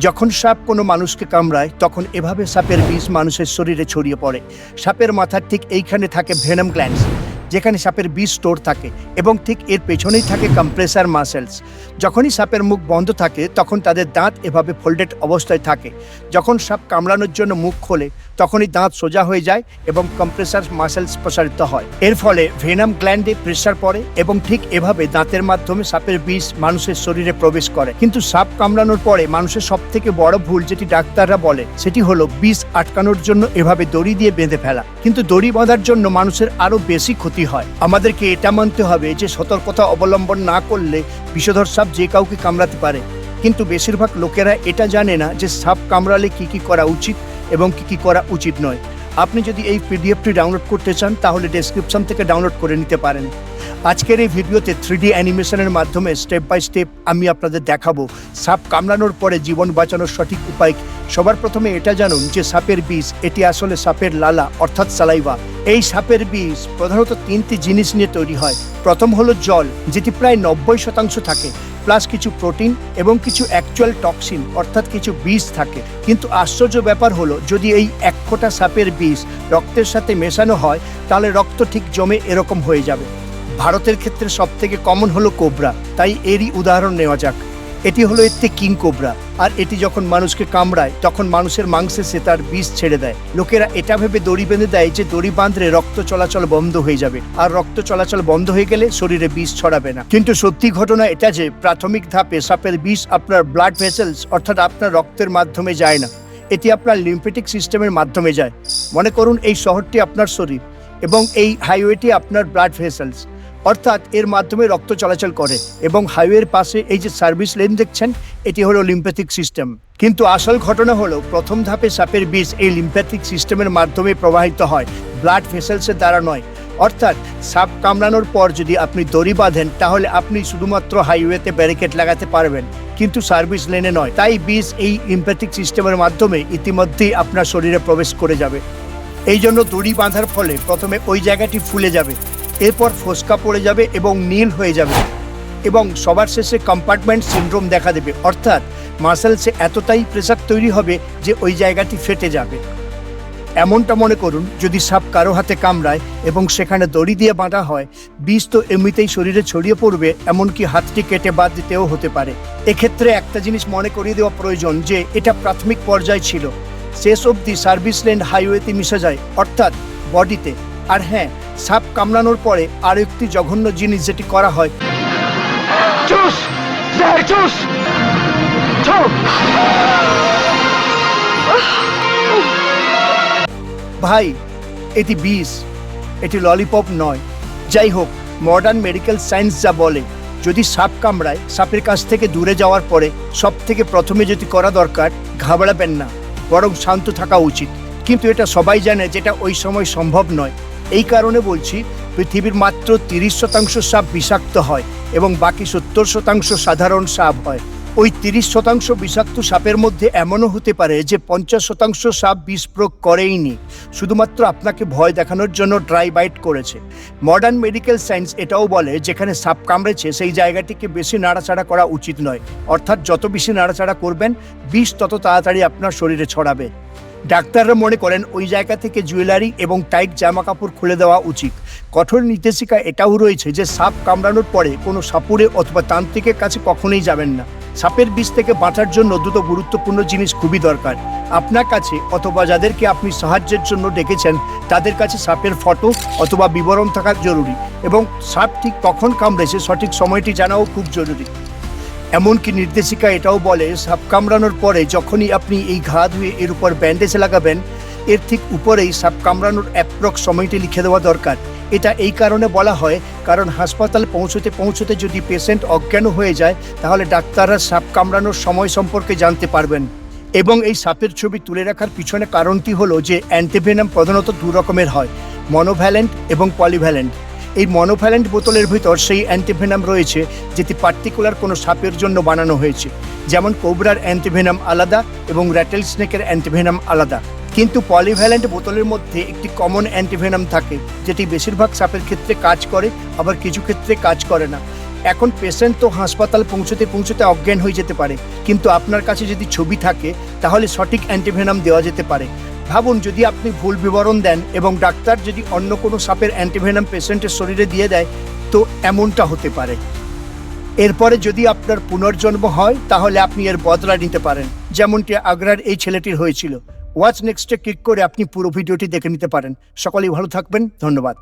যখন সাপ কোনো মানুষকে কামড়ায়, তখন এভাবে সাপের বিষ মানুষের শরীরে ছড়িয়ে পড়ে। সাপের মাথার ঠিক এইখানে থাকে ভেনম গ্ল্যান্ডস। যেখানে সাপের বিষ স্টোর থাকে এবং ঠিক এর পেছনেই থাকে কম্প্রেসার মাসেলস যখনই সাপের মুখ বন্ধ থাকে, তখন তাদের দাঁত এভাবে ফোল্ডেড অবস্থায় থাকে। যখন সাপ কামড়ানোর জন্য মুখ খোলে, তখনই দাঁত সোজা হয়ে যায় এবং কম্প্রেসার মাসেলস প্রসারিত হয়। এর ফলে ভেনাম গ্ল্যান্ডে প্রেসার পড়ে এবং ঠিক এভাবে দাঁতের মাধ্যমে সাপের বিষ মানুষের শরীরে প্রবেশ করে। কিন্তু সাপ কামড়ানোর পরে মানুষের সব থেকে বড় ভুল যেটি ডাক্তাররা বলে, সেটি হলো বিষ আটকানোর জন্য এভাবে দড়ি দিয়ে বেঁধে ফেলা। কিন্তু দড়ি বাঁধার জন্য মানুষের আরও বেশি ক্ষতি হয়। আমাদেরকে এটা মানতে হবে যে সতর্কতা অবলম্বন না করলে বিষধর সাপ যে কাউকে কামড়াতে পারে। কিন্তু বেশিরভাগ লোকেরা এটা জানে না যে সাপ কামড়ালে কি কি করা উচিত এবং কি কি করা উচিত নয়। আপনি যদি এই পিডিএফটি ডাউনলোড করতে চান, তাহলে ডেসক্রিপশন থেকে ডাউনলোড করে নিতে পারেন। আজকের এই ভিডিওতে থ্রি ডি অ্যানিমেশনের মাধ্যমে স্টেপ বাই স্টেপ আমি আপনাদের দেখাবো সাপ কামড়ানোর পরে জীবন বাঁচানোর সঠিক উপায় সবার প্রথমে এটা জানুন যে সাপের বিষ এটি আসলে সাপের লালা, অর্থাৎ সালাইভা এই সাপের বিষ প্রধানত তিনটি জিনিস নিয়ে তৈরি হয়। প্রথম হলো জল, যেটি প্রায় নব্বই শতাংশ থাকে। প্লাস কিছু প্রোটিন এবং কিছু অ্যাকচুয়াল টক্সিন অর্থাৎ কিছু বিষ থাকে। কিন্তু আশ্চর্য ব্যাপার হলো, যদি এই এক ফোঁটা সাপের বিষ রক্তের সাথে মেশানো হয়, তাহলে রক্ত ঠিক জমে এরকম হয়ে যাবে। ভারতের ক্ষেত্রে সবথেকে কমন হলো কোবরা তাই এরই উদাহরণ নেওয়া যাক। এটি হলো একটি কিং কোবরা। আর এটি যখন মানুষকে কামড়ায়, তখন মানুষের মাংসে সে তার বিষ ছেড়ে দেয়। লোকেরা এটা ভেবে দড়ি বেঁধে দেয় যে দড়ি বাঁধলে রক্ত চলাচল বন্ধ হয়ে যাবে। আর রক্ত চলাচল বন্ধ হয়ে গেলে শরীরে বিষ ছড়াবে না। কিন্তু সত্যি ঘটনা এটা যে, প্রাথমিক ধাপে সাপের বিষ আপনার ব্লাড ভেসেলস অর্থাৎ আপনার রক্তের মাধ্যমে যায় না। এটি আপনার লিম্ফেটিক সিস্টেমের মাধ্যমে যায়। মনে করুন এই শহরটি আপনার শরীর এবং এই হাইওয়েটি আপনার ব্লাড ভেসেলস অর্থাৎ এর মাধ্যমে রক্ত চলাচল করে এবং হাইওয়ের পাশে এই যে সার্ভিস লেন দেখছেন, এটি হলো লিম্প্যাথিক সিস্টেম। কিন্তু আসল ঘটনা হলো, প্রথম ধাপে সাপের বিষ এই লিম্প্যাথিক সিস্টেমের মাধ্যমে প্রবাহিত হয়, ব্লাড ভেসেলসের দ্বারা নয়। অর্থাৎ সাপ কামড়ানোর পর যদি আপনি দড়ি বাঁধেন, তাহলে আপনি শুধুমাত্র হাইওয়েতে ব্যারিকেড লাগাতে পারবেন, কিন্তু সার্ভিস লেনে নয়। তাই বিষ এই লিম্প্যাথিক সিস্টেমের মাধ্যমে ইতিমধ্যেই আপনার শরীরে প্রবেশ করে যাবে। এই জন্য দড়ি বাঁধার ফলে প্রথমে ওই জায়গাটি ফুলে যাবে। এরপর ফোসকা পড়ে যাবে এবং নীল হয়ে যাবে এবং সবার শেষে কম্পার্টমেন্ট সিন্ড্রোম দেখা দেবে। অর্থাৎ মাসেলসে এতটাই প্রেসার তৈরি হবে যে ওই জায়গাটি ফেটে যাবে। এমনটা মনে করুন, যদি সাপ কারও হাতে কামড়ায় এবং সেখানে দড়ি দিয়ে বাঁধা হয়, বিষ তো এমনিতেই শরীরে ছড়িয়ে পড়বে, এমনকি হাতটি কেটে বাদ দিতেও হতে পারে। এক্ষেত্রে একটা জিনিস মনে করিয়ে দেওয়া প্রয়োজন যে, এটা প্রাথমিক পর্যায় ছিল। শেষ অবধি সার্ভিস লেন হাইওয়েতে মিশে যায়, অর্থাৎ বডিতে। আর হ্যাঁ সাপ কামড়ানোর পরে আরও একটি জঘন্য জিনিস যেটি করা হয়। ভাই এটি বিষ এটি ললিপপ নয়। যাই হোক মডার্ন মেডিকেল সায়েন্স যা বলে যদি সাপ কামড়ায় সাপের কাছ থেকে দূরে যাওয়ার পরে সব থেকে প্রথমে যদি করা দরকার ঘাবড়াবেন না বরং শান্ত থাকা উচিত। কিন্তু এটা সবাই জানে যেটা ওই সময় সম্ভব নয়। এই কারণে বলছি, পৃথিবীর মাত্র তিরিশ শতাংশ সাপ বিষাক্ত হয় এবং বাকি সত্তর শতাংশ সাধারণ সাপ হয়। ওই তিরিশ শতাংশ বিষাক্ত সাপের মধ্যে এমনও হতে পারে যে পঞ্চাশ শতাংশ সাপ বিষ প্রয়োগ করেইনি, শুধুমাত্র আপনাকে ভয় দেখানোর জন্য ড্রাই বাইট করেছে। মডার্ন মেডিকেল সায়েন্স এটাও বলে, যেখানে সাপ কামড়েছে, সেই জায়গাটিকে বেশি নাড়াচাড়া করা উচিত নয়। অর্থাৎ যত বেশি নাড়াচাড়া করবেন, বিষ তত তাড়াতাড়ি আপনার শরীরে ছড়াবে। ডাক্তাররা মনে করেন ওই জায়গা থেকে জুয়েলারি এবং টাইট জামা কাপড় খুলে দেওয়া উচিত। কঠোর নির্দেশিকা এটাও রয়েছে যে সাপ কামড়ানোর পরে কোনো সাপুরে অথবা তান্ত্রিকের কাছে কখনোই যাবেন না। সাপের বিষ থেকে বাঁচার জন্য দুটো গুরুত্বপূর্ণ জিনিস খুবই দরকার। আপনার কাছে অথবা যাদেরকে আপনি সাহায্যের জন্য ডেকেছেন, তাদের কাছে সাপের ফটো অথবা বিবরণ থাকা জরুরি এবং সাপ ঠিক কখন কামড়েছে সঠিক সময়টি জানাও খুব জরুরি। এমনকি নির্দেশিকা এটাও বলে, সাপ কামড়ানোর পরে যখনই আপনি এই ঘা ধুয়ে এর উপর ব্যান্ডেজ লাগাবেন, এর ঠিক উপরেই সাপ কামড়ানোর অ্যাপ্রক্স সময়টি লিখে দেওয়া দরকার। এটা এই কারণে বলা হয়, কারণ হাসপাতালে পৌঁছতে পৌঁছতে যদি পেশেন্ট অজ্ঞান হয়ে যায়, তাহলে ডাক্তাররা সাপ কামড়ানোর সময় সম্পর্কে জানতে পারবেন। এবং এই সাপের ছবি তুলে রাখার পিছনে কারণটি হলো যে অ্যান্টিভেনাম প্রধানত দু রকমের হয়, মনোভ্যালেন্ট এবং পলিভ্যালেন্ট এই মনোভ্যালেন্ট বোতলের ভিতর সেই অ্যান্টিভেনাম রয়েছে, যেটি পার্টিকুলার কোনো সাপের জন্য বানানো হয়েছে। যেমন কোবরার অ্যান্টিভেনাম আলাদা এবং র্যাটেল স্নেকের অ্যান্টিভেনাম আলাদা। কিন্তু পলিভ্যালেন্ট বোতলের মধ্যে একটি কমন অ্যান্টিভেনাম থাকে, যেটি বেশিরভাগ সাপের ক্ষেত্রে কাজ করে, আবার কিছু ক্ষেত্রে কাজ করে না। এখন পেশেন্ট তো হাসপাতাল পৌঁছতে পৌঁছতে অজ্ঞান হয়ে যেতে পারে। কিন্তু আপনার কাছে যদি ছবি থাকে, তাহলে সঠিক অ্যান্টিভেনাম দেওয়া যেতে পারে। ভাবুন যদি আপনি ভুল বিবরণ দেন এবং ডাক্তার যদি অন্য কোনো সাপের অ্যান্টিভেনাম পেশেন্টের শরীরে দিয়ে দেয়, তো এমনটা হতে পারে। এরপরে যদি আপনার পুনর্জন্ম হয়, তাহলে আপনি এর বদলা নিতে পারেন, যেমনটি আগ্রার এই ছেলেটির হয়েছিল। ওয়াচ নেক্সটে ক্লিক করে আপনি পুরো ভিডিওটি দেখে নিতে পারেন। সকলেই ভালো থাকবেন, ধন্যবাদ।